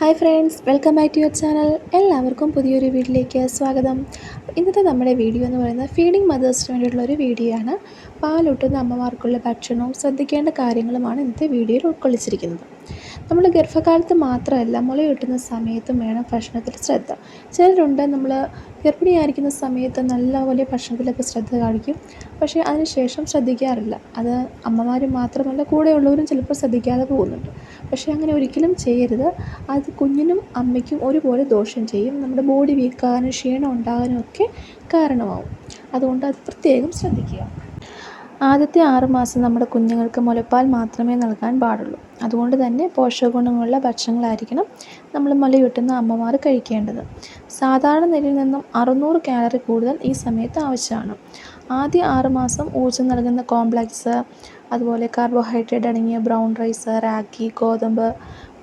Hi friends welcome back to your channel. എല്ലാവർക്കും പുതിയൊരു വീട്ടിലേക്ക് സ്വാഗതം. ഇന്നത്തെ നമ്മുടെ വീഡിയോ എന്ന് പറയുന്നത് ഫീഡിംഗ് മദേഴ്സിന് വേണ്ടിയിട്ടുള്ള ഒരു വീഡിയോ ആണ്. പാലൊട്ടുന്ന അമ്മമാർക്കുള്ള ഭക്ഷണവും ശ്രദ്ധിക്കേണ്ട കാര്യങ്ങളുമാണ് ഇന്നത്തെ വീഡിയോയിൽ ഉൾക്കൊള്ളിച്ചിരിക്കുന്നത്. നമ്മൾ ഗർഭകാലത്ത് മാത്രമല്ല മുല കിട്ടുന്ന സമയത്തും വേണം ഭക്ഷണത്തിൽ ശ്രദ്ധ. ചിലരുണ്ട് നമ്മൾ ഗർഭിണിയായിരിക്കുന്ന സമയത്ത് നല്ലപോലെ ഭക്ഷണത്തിലൊക്കെ ശ്രദ്ധ കാണിക്കും. പക്ഷേ അതിനുശേഷം ശ്രദ്ധിക്കാറില്ല. അത് അമ്മമാർ മാത്രമല്ല കൂടെയുള്ളവരും ചിലപ്പോൾ ശ്രദ്ധിക്കാതെ പോകുന്നുണ്ട്. പക്ഷേ അങ്ങനെ ഒരിക്കലും ചെയ്യരുത്. അത് കുഞ്ഞിനും അമ്മയ്ക്കും ഒരുപോലെ ദോഷം ചെയ്യും. നമ്മുടെ ബോഡി വീക്കാനും ക്ഷീണം ഉണ്ടാകാനും ഒക്കെ കാരണമാവും. അതുകൊണ്ട് അത് പ്രത്യേകം ശ്രദ്ധിക്കുക. ആദ്യത്തെ ആറ് മാസം നമ്മുടെ കുഞ്ഞുങ്ങൾക്ക് മുലപ്പാൽ മാത്രമേ നൽകാൻ പാടുള്ളൂ. അതുകൊണ്ട് തന്നെ പോഷകഗുണങ്ങളുള്ള ഭക്ഷണങ്ങളായിരിക്കണം നമ്മൾ മുലയൂട്ടുന്ന അമ്മമാർ കഴിക്കേണ്ടത്. സാധാരണ നിലയിൽ നിന്നും അറുന്നൂറ് കാലറി കൂടുതൽ ഈ സമയത്ത് ആവശ്യമാണ്. ആദ്യ ആറ് മാസം ഊർജം നൽകുന്ന കോംപ്ലക്സ് അതുപോലെ കാർബോഹൈഡ്രേറ്റ് അടങ്ങിയ ബ്രൗൺ റൈസ് റാഗി ഗോതമ്പ്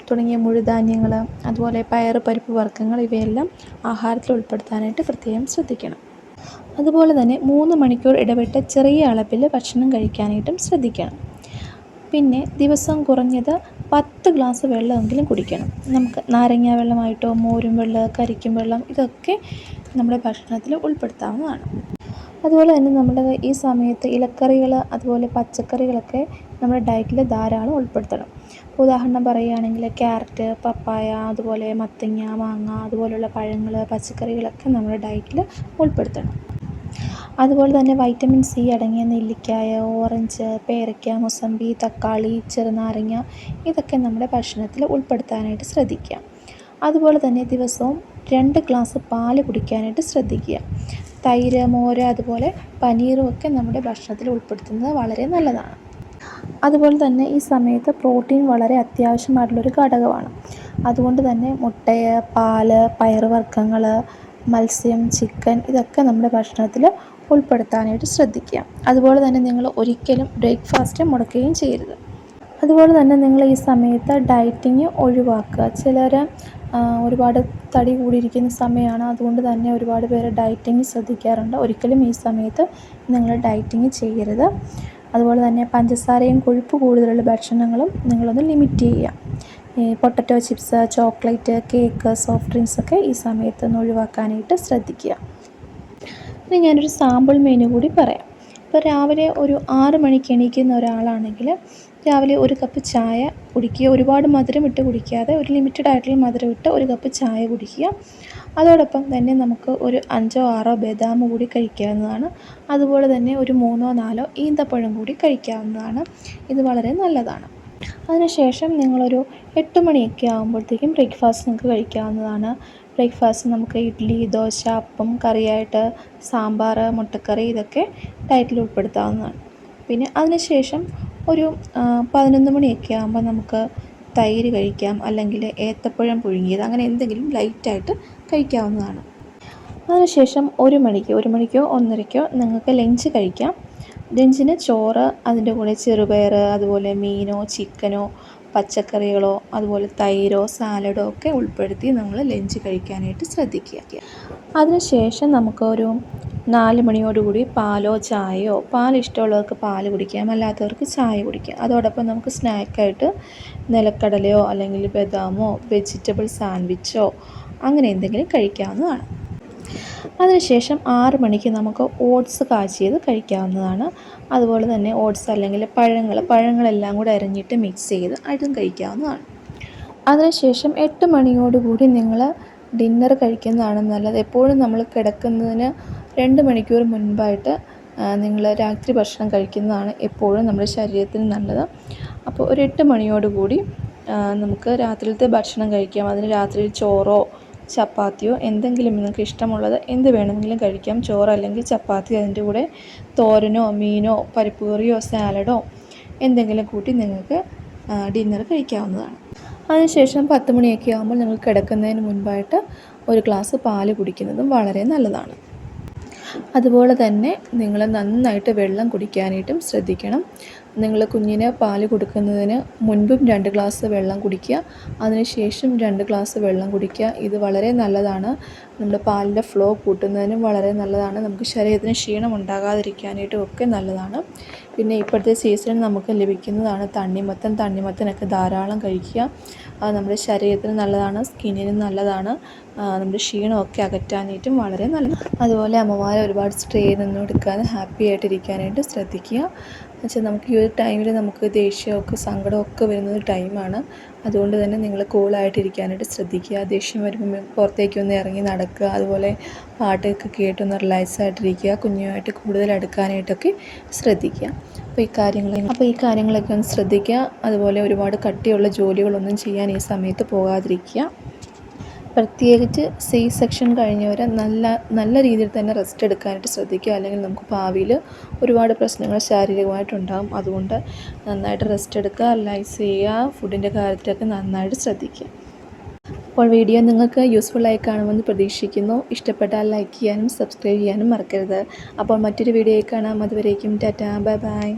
തുടങ്ങിയ മുഴുധാന്യങ്ങൾ അതുപോലെ പയർ പരിപ്പ് വർഗങ്ങൾ ഇവയെല്ലാം ആഹാരത്തിൽ ഉൾപ്പെടുത്താനായിട്ട് പ്രത്യേകം ശ്രദ്ധിക്കണം. അതുപോലെ തന്നെ മൂന്ന് മണിക്കൂർ ഇടവിട്ട് ചെറിയ അളവിൽ ഭക്ഷണം കഴിക്കാനായിട്ടും ശ്രദ്ധിക്കണം. പിന്നെ ദിവസം കുറഞ്ഞത് പത്ത് ഗ്ലാസ് വെള്ളമെങ്കിലും കുടിക്കണം. നമുക്ക് നാരങ്ങ വെള്ളമായിട്ടോ മോരും വെള്ളം കരിക്കും വെള്ളം ഇതൊക്കെ നമ്മുടെ ഭക്ഷണത്തിൽ ഉൾപ്പെടുത്താവുന്നതാണ്. അതുപോലെ തന്നെ നമ്മുടെ ഈ സമയത്ത് ഇലക്കറികൾ അതുപോലെ പച്ചക്കറികളൊക്കെ നമ്മുടെ ഡയറ്റിൽ ധാരാളം ഉൾപ്പെടുത്തണം. ഉദാഹരണം പറയുകയാണെങ്കിൽ ക്യാരറ്റ് പപ്പായ അതുപോലെ മത്തങ്ങ മാങ്ങ അതുപോലുള്ള പഴങ്ങൾ പച്ചക്കറികളൊക്കെ നമ്മുടെ ഡയറ്റിൽ ഉൾപ്പെടുത്തണം. അതുപോലെ തന്നെ വൈറ്റമിൻ സി അടങ്ങിയ നെല്ലിക്കായ ഓറഞ്ച് പേരയ്ക്ക മുസമ്പി തക്കാളി ചെറുനാരങ്ങ ഇതൊക്കെ നമ്മുടെ ഭക്ഷണത്തിൽ ഉൾപ്പെടുത്താനായിട്ട് ശ്രദ്ധിക്കുക. അതുപോലെ തന്നെ ദിവസവും രണ്ട് ഗ്ലാസ് പാൽ കുടിക്കാനായിട്ട് ശ്രദ്ധിക്കുക. തൈര് മോര് അതുപോലെ പനീറും ഒക്കെ നമ്മുടെ ഭക്ഷണത്തിൽ ഉൾപ്പെടുത്തുന്നത് വളരെ നല്ലതാണ്. അതുപോലെ തന്നെ ഈ സമയത്ത് പ്രോട്ടീൻ വളരെ അത്യാവശ്യമായിട്ടുള്ളൊരു ഘടകമാണ്. അതുകൊണ്ട് തന്നെ മുട്ടയ പാൽ പയറുവർഗങ്ങൾ മത്സ്യം ചിക്കൻ ഇതൊക്കെ നമ്മുടെ ഭക്ഷണത്തിൽ ഉൾപ്പെടുത്താനായിട്ട് ശ്രദ്ധിക്കുക. അതുപോലെ തന്നെ നിങ്ങൾ ഒരിക്കലും ബ്രേക്ക്ഫാസ്റ്റ് മുടക്കുകയും ചെയ്യരുത്. അതുപോലെ തന്നെ നിങ്ങൾ ഈ സമയത്ത് ഡയറ്റിങ് ഒഴിവാക്കുക. ചിലർ ഒരുപാട് തടി കൂടിയിരിക്കുന്ന സമയമാണ്. അതുകൊണ്ട് തന്നെ ഒരുപാട് പേര് ഡയറ്റിങ് ശ്രദ്ധിക്കാറുണ്ട്. ഒരിക്കലും ഈ സമയത്ത് നിങ്ങൾ ഡയറ്റിങ് ചെയ്യരുത്. അതുപോലെ തന്നെ പഞ്ചസാരയും കൊഴുപ്പ് കൂടുതലുള്ള ഭക്ഷണങ്ങളും നിങ്ങളൊന്ന് ലിമിറ്റ് ചെയ്യുക. ഈ potato chips chocolate cake soft drinks ഒക്കെ ഈ സമയത്ത് ഒന്ന് ഒഴിവാക്കാനായിട്ട് ശ്രദ്ധിക്കുക. ഇനി ഞാനൊരു സാമ്പിൾ മെനു കൂടി പറയാം. ഇപ്പോൾ രാവിലെ ഒരു ആറ് മണിക്ക് എണീക്കുന്ന ഒരാളാണെങ്കിൽ രാവിലെ ഒരു കപ്പ് ചായ കുടിക്കുക. ഒരുപാട് മധുരം ഇട്ട് കുടിക്കാതെ ഒരു ലിമിറ്റഡ് ആയിട്ടുള്ള മധുരം ഇട്ട് ഒരു കപ്പ് ചായ കുടിക്കുക. അതോടൊപ്പം തന്നെ നമുക്ക് ഒരു അഞ്ചോ ആറോ ബദാം കൂടി കഴിക്കാവുന്നതാണ്. അതുപോലെ തന്നെ ഒരു മൂന്നോ നാലോ ഈന്തപ്പഴം കൂടി കഴിക്കാവുന്നതാണ്. ഇത് വളരെ നല്ലതാണ്. അതിനുശേഷം നിങ്ങളൊരു എട്ട് മണിയൊക്കെ ആകുമ്പോഴത്തേക്കും ബ്രേക്ക്ഫാസ്റ്റ് നിങ്ങൾക്ക് കഴിക്കാവുന്നതാണ്. ബ്രേക്ക്ഫാസ്റ്റ് നമുക്ക് ഇഡ്ഡലി ദോശ അപ്പം കറിയായിട്ട് സാമ്പാർ മുട്ടക്കറി ഇതൊക്കെ ഡയറ്റിൽ ഉൾപ്പെടുത്താവുന്നതാണ്. പിന്നെ അതിനുശേഷം ഒരു പതിനൊന്ന് മണിയൊക്കെ ആകുമ്പോൾ നമുക്ക് തൈര് കഴിക്കാം അല്ലെങ്കിൽ ഏത്തപ്പഴം പുഴുങ്ങിയത് അങ്ങനെ എന്തെങ്കിലും ലൈറ്റായിട്ട് കഴിക്കാവുന്നതാണ്. അതിനുശേഷം ഒരു മണിക്ക് ഒരു മണിക്കോ ഒന്നരയ്ക്കോ നിങ്ങൾക്ക് ലഞ്ച് കഴിക്കാം. ലഞ്ചിന് ചോറ് അതിന്റെ കൂടെ ചെറുപയർ അതുപോലെ മീനോ ചിക്കനോ പച്ചക്കറികളോ അതുപോലെ തൈരോ സാലഡോ ഒക്കെ ഉൾപ്പെടുത്തി നമ്മൾ ലഞ്ച് കഴിക്കാനായിട്ട് ശ്രദ്ധിക്കുക. അതിനുശേഷം നമുക്കൊരു നാല് മണിയോടുകൂടി പാലോ ചായയോ പാൽ ഇഷ്ടമുള്ളവർക്ക് പാൽ കുടിക്കാം അല്ലാത്തവർക്ക് ചായ കുടിക്കാം. അതോടൊപ്പം നമുക്ക് സ്നാക്കായിട്ട് നിലക്കടലയോ അല്ലെങ്കിൽ ബദാമോ വെജിറ്റബിൾ സാൻഡ്വിച്ചോ അങ്ങനെ എന്തെങ്കിലും കഴിക്കാവുന്നതാണ്. അതിനുശേഷം ആറ് മണിക്ക് നമുക്ക് ഓട്സ് കാച്ചിയത് കഴിക്കാവുന്നതാണ്. അതുപോലെ തന്നെ ഓട്സ് അല്ലെങ്കിൽ പഴങ്ങൾ പഴങ്ങളെല്ലാം കൂടെ അരിഞ്ഞിട്ട് മിക്സ് ചെയ്ത് അതും കഴിക്കാവുന്നതാണ്. അതിനുശേഷം എട്ട് മണിയോടുകൂടി നിങ്ങൾ ഡിന്നർ കഴിക്കുന്നതാണ് നല്ലത്. എപ്പോഴും നമ്മൾ കിടക്കുന്നതിന് രണ്ട് മണിക്കൂർ മുൻപായിട്ട് നിങ്ങൾ രാത്രി ഭക്ഷണം കഴിക്കുന്നതാണ് എപ്പോഴും നമ്മുടെ ശരീരത്തിന് നല്ലത്. അപ്പോൾ ഒരു എട്ട് മണിയോടുകൂടി നമുക്ക് രാത്രിയിലത്തെ ഭക്ഷണം കഴിക്കാം. അതിന് രാത്രിയിൽ ചോറോ ചപ്പാത്തിയോ എന്തെങ്കിലും നിങ്ങൾക്ക് ഇഷ്ടമുള്ളത് എന്ത് വേണമെങ്കിലും കഴിക്കാം. ചോറ് അല്ലെങ്കിൽ ചപ്പാത്തി അതിന്റെ കൂടെ തോരനോ മീനോ പരിപ്പ് കറിയോ സാലഡോ എന്തെങ്കിലും കൂട്ടി നിങ്ങൾക്ക് ഡിന്നർ കഴിക്കാവുന്നതാണ്. അതിനുശേഷം പത്ത് മണിയൊക്കെ ആകുമ്പോൾ നിങ്ങൾ കിടക്കുന്നതിന് മുൻപായിട്ട് ഒരു ഗ്ലാസ് പാൽ കുടിക്കുന്നതും വളരെ നല്ലതാണ്. അതുപോലെ തന്നെ നിങ്ങൾ നന്നായിട്ട് വെള്ളം കുടിക്കാനായിട്ടും ശ്രദ്ധിക്കണം. നിങ്ങൾ കുഞ്ഞിന് പാൽ കൊടുക്കുന്നതിന് മുൻപും രണ്ട് ഗ്ലാസ് വെള്ളം കുടിക്കുക. അതിനുശേഷം രണ്ട് ഗ്ലാസ് വെള്ളം കുടിക്കുക. ഇത് വളരെ നല്ലതാണ്. നമ്മുടെ പാലിന്റെ ഫ്ലോ കൂട്ടുന്നതിനും വളരെ നല്ലതാണ്. നമുക്ക് ശരീരത്തിന് ക്ഷീണം ഉണ്ടാകാതിരിക്കാനായിട്ടും ഒക്കെ നല്ലതാണ്. പിന്നെ ഇപ്പോഴത്തെ സീസണിൽ നമുക്ക് ലഭിക്കുന്നതാണ് തണ്ണിമത്തൻ. തണ്ണിമത്തനൊക്കെ ധാരാളം കഴിക്കുക. അത് നമ്മുടെ ശരീരത്തിന് നല്ലതാണ് സ്കിന്നിനും നല്ലതാണ്. നമ്മുടെ ക്ഷീണമൊക്കെ അകറ്റാനായിട്ടും വളരെ നല്ലതാണ്. അതുപോലെ അമ്മമാരെ ഒരുപാട് സ്ട്രെയിൻ ഒന്നും എടുക്കാതെ ഹാപ്പി ആയിട്ടിരിക്കാനായിട്ട് ശ്രദ്ധിക്കുക. എന്നുവെച്ചാൽ നമുക്ക് ഈ ഒരു ടൈമിൽ നമുക്ക് ദേഷ്യമൊക്കെ സങ്കടമൊക്കെ വരുന്ന ടൈമാണ്. അതുകൊണ്ട് തന്നെ നിങ്ങൾ കൂളായിട്ടിരിക്കാനായിട്ട് ശ്രദ്ധിക്കുക. ദേഷ്യം വരുമ്പോൾ പുറത്തേക്കൊന്ന് ഇറങ്ങി നടക്കുക. അതുപോലെ പാട്ടൊക്കെ കേട്ടൊന്ന് റിലാക്സ് ആയിട്ടിരിക്കുക. കുഞ്ഞുമായിട്ട് കൂടുതൽ അടുക്കാനായിട്ടൊക്കെ ശ്രദ്ധിക്കുക. അപ്പോൾ ഈ കാര്യങ്ങൾ അപ്പോൾ ഈ കാര്യങ്ങളൊക്കെ ഒന്ന് ശ്രദ്ധിക്കുക. അതുപോലെ ഒരുപാട് കട്ടിയുള്ള ജോലികളൊന്നും ചെയ്യാൻ ഈ സമയത്ത് പോകാതിരിക്കുക. പ്രത്യേകിച്ച് സി സെക്ഷൻ കഴിഞ്ഞവർ നല്ല നല്ല രീതിയിൽ തന്നെ റെസ്റ്റ് എടുക്കാനായിട്ട് ശ്രദ്ധിക്കുക. അല്ലെങ്കിൽ നമുക്ക് ഭാവിയിൽ ഒരുപാട് പ്രശ്നങ്ങൾ ശാരീരികമായിട്ടുണ്ടാകും അതുകൊണ്ട് നന്നായിട്ട് റെസ്റ്റ് എടുക്കുക റിലാക്സ് ചെയ്യുക ഫുഡിന്റെ കാര്യത്തിലൊക്കെ നന്നായിട്ട് ശ്രദ്ധിക്കുക. അപ്പോൾ വീഡിയോ നിങ്ങൾക്ക് യൂസ്ഫുള്ളായി കാണുമെന്ന് പ്രതീക്ഷിക്കുന്നു. ഇഷ്ടപ്പെട്ടാൽ ലൈക്ക് ചെയ്യാനും സബ്സ്ക്രൈബ് ചെയ്യാനും മറക്കരുത്. അപ്പോൾ മറ്റൊരു വീഡിയോയിൽ കാണാം. അതുവരേക്കും ടാറ്റാ. Bye bye.